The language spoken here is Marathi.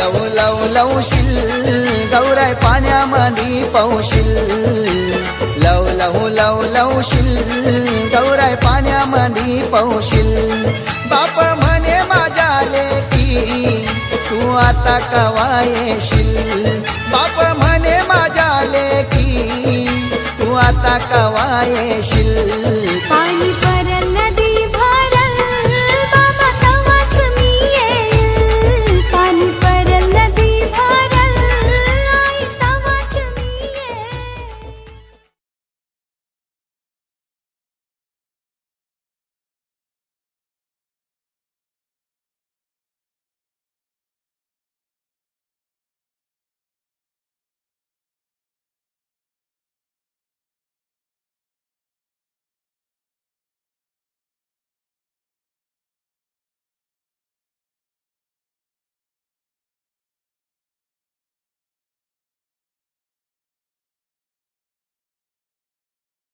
लव लव लवशील गौराय पाण्यामध्ये पौशील. लव लव लव लवशील गौराय पाण्यामध्ये पौशील. बाप म्हणे माझ्या लेकी तू आता कवा येशील? बाप म्हणे माझ्या लेकी तू आता कवा येशील? पाणी